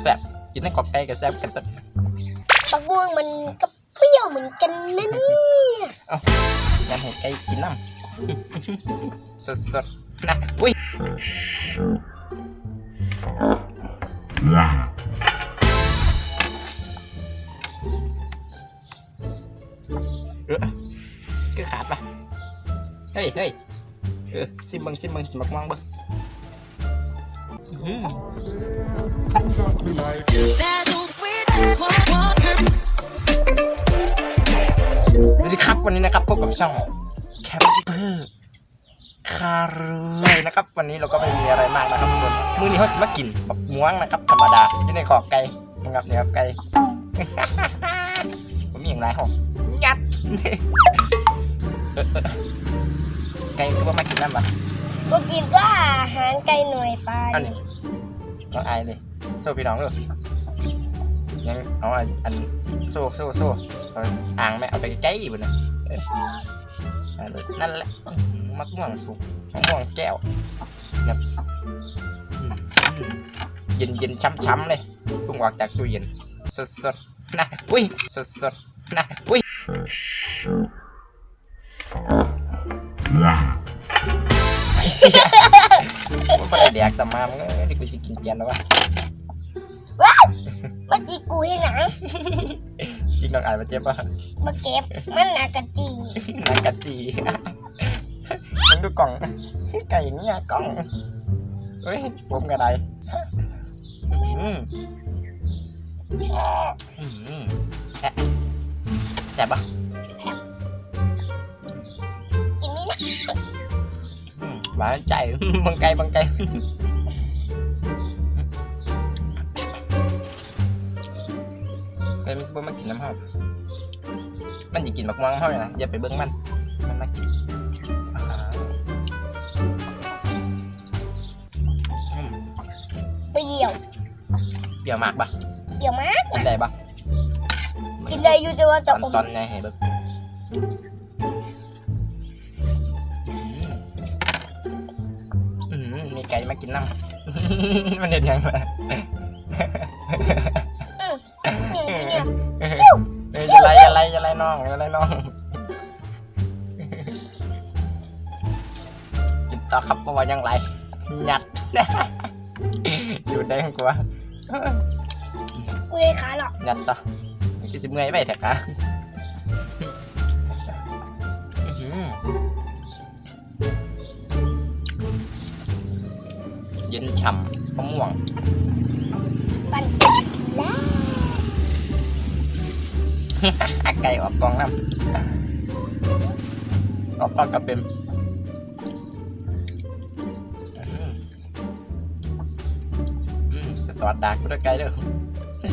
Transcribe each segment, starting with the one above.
แซ่บกินในกรอบไก่กับแซ่บกันตัดปักม่วงมันก็เปรี้ยวเหมือนกันนะเนี่ยยำให้ไก่กินน้ำ สดๆนะอุ้ยเออคือขาดปะเฮ้ยเฮ้ยเออซิมเบิงซิมเบิงมักมองเบิงอื้อหือ สวัสดีครับวันนี้นะครับพบกับช่องแคปเปอร์คาเรยนะครับ วันนี้เราก็ไม่มีอะไรมากนะครับทุกคนมื้อนี้เขาสิมากินแบักม่วงนะครับ ธรรมดาที่ในขอบไก่นะครับเนี่ยครับไก่ผมมีอย่างไรหรอยัดไก่คือว่ามากินน้ำปะ ก็กินว่าอาหารไก่หน่อยไปอันนี้น้องไอายเลยโซ่พี่น้องเลยยังเอาอันอันโซ่โซ่โซ่เอาอ่างไหมเอาไปใกล้ๆบนนะเออเอาเลยนั่นแหละมักม่วงสุกมะม่วงแก้วเนี่ยเย็นเย็นช้ำๆเลยเพิ่งออกจากตู้เย็นสดๆนะอุ้ยสดๆนะอุ้ย Yeah. ว่าประเดี๋ยวสมามเอ้ยที่กูสิกินเกียนแล้ววะมาจีกูให้หนังกินน้องไอายมาเจ็บปะมาเก็บมันหนากะจีนางกะจีมึงดูกล่องไก่เนี่ยกล่องเฮ้ยผมกระไดอืมอืมแอะแสบปะกินนี่นะอืม หวานใจบางไก่บางไก่เฮ้ยมันคือบ่มากินน้ำหอมมันจะกินบักม่วงเท่าไหร่นะอย่าไปเบิ้งมัน มันมากินอ่าอืมเปรี้ยวเปรี้ยวมากปะเปรี้ยวมากกินได้ปะกินได้อยู่จะว่าตจะอนอมตอนไงเห็นแบบ ไก่มากินน้ำ มันเด็ดยังไงเนี่ยเนี่ยเอ้ยอย่าไล่อย่าไล่อย่าไล่น้องอย่าไล่น้องกินต่อครับเพราะว่ายังไรหยัดสูดแดงกว่ากูเลยขาหรอกหยัดต่อกินสิเมื่อยไปแท็กอะอื้อ เย็นฉ่ำมะม่วงฟันจิกแล้วไก่ออกกองน้ำออกกองกับเป็นอืมอืมจะตอดดากกูด้วยไก่เด้ออื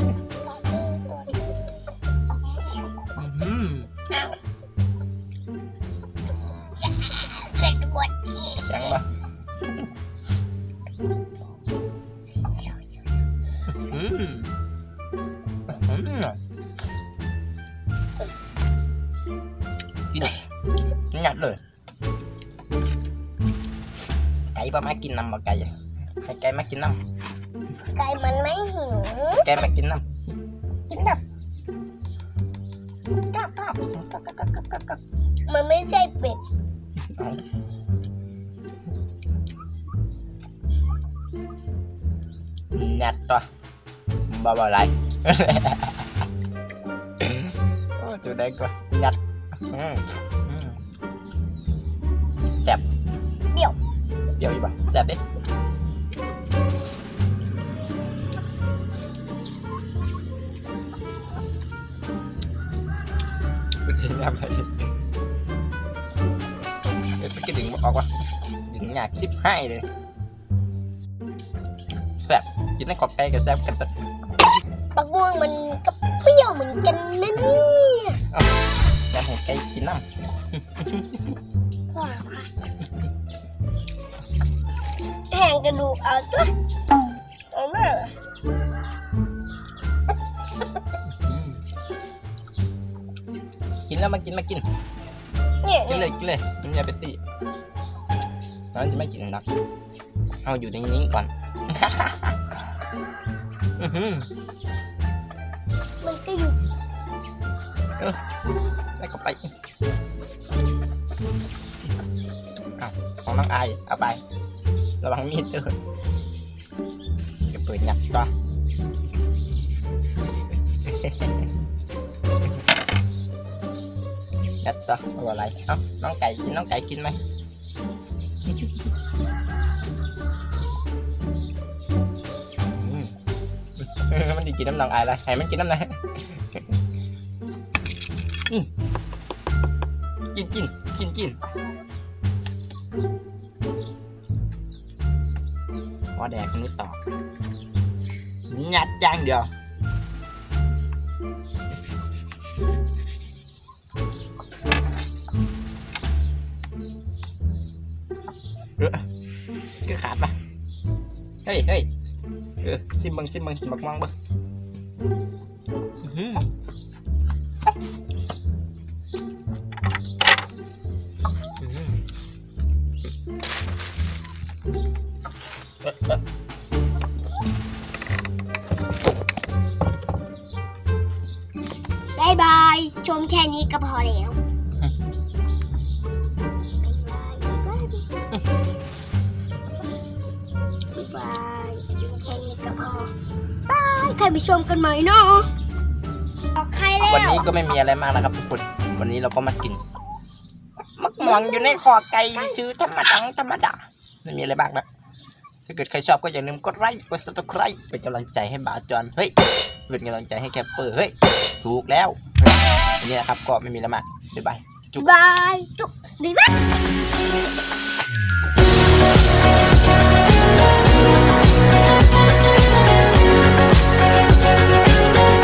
กินงัดเลย ไก่ประมากินน้ำมาไก่อะให้ไก่มากินน้ไก่มันไม่หิวำไก่มากินน้ำกินน้ำก้าวก้าวก้าวก้าวก้าวก้าวก้าวมันไม่ใช่เป็ดเอางัดตัวบ้าบ้าไรโอ้ ตัวแดงตัวงัดอืมอืมแซ่บเปรี้ยวเดี๋ยวอีกป่ะแซ่บดิกูเทน้ วะดึงหยาดซิบให้เลยแซ่บกินในกรอบไก่กับแซ่บกันตัดปักม่วงมันก็เปรี้ยวเหมือนกันนะเนี่ยยำให้ไก่กินน้ว้าวค่ะแห้งกระดูกเอาตัวเอามาำกินแล้วมากินมากินเนี่ยกินเลเนี่ยยกินเลยมันอย่าไปตีน้องจะไม่กินนักเอาอยู่นิ่งๆก่อนอื้ ได้เข้าไปอ้าวของน้องไอเอาไประวังมีดด้วยจะเปิดหยับตัวยัดตัวเอาอะไรเอ้าน้องไก่กินน้องไก่กินไหมมันดีกินน้ำนองอายเลยให้มันกินน้ำไหนอืม กินกินกินกินว่าแดกอันนี้ต่อยัดอย่างเดียวเออก็ขาดปะเฮ้ยเฮ้ยเออซิมบังซิมบังบักมองบัง บายบาย ชมแค่นี้ก็พอแล้วบายชมแค่นี้ก็พอบาย ใครไปชมกันไหมเนาะบอกใครแล้ว วันนี้ก็ไม่มีอะไรมากนะครับทุกคน วันนี้เราก็มากิน มักมองอยู่ในคอไก่ซื้อธรรมดาธรรมดาไม่มีอะไรบ้างนะถ้าเกิดใครชอบก็อย่าลืมกดไลค์กดซับสไครป์เป็นกำลังใจให้บาจอนเฮ้ยเป็นกำลังใจให้แคปเปอร์เฮ้ยถูกแล้วน,นี่นะครับก็ไม่มีอะไรมากบ๊ายบายจุ๊บบายจุ๊บดีมาก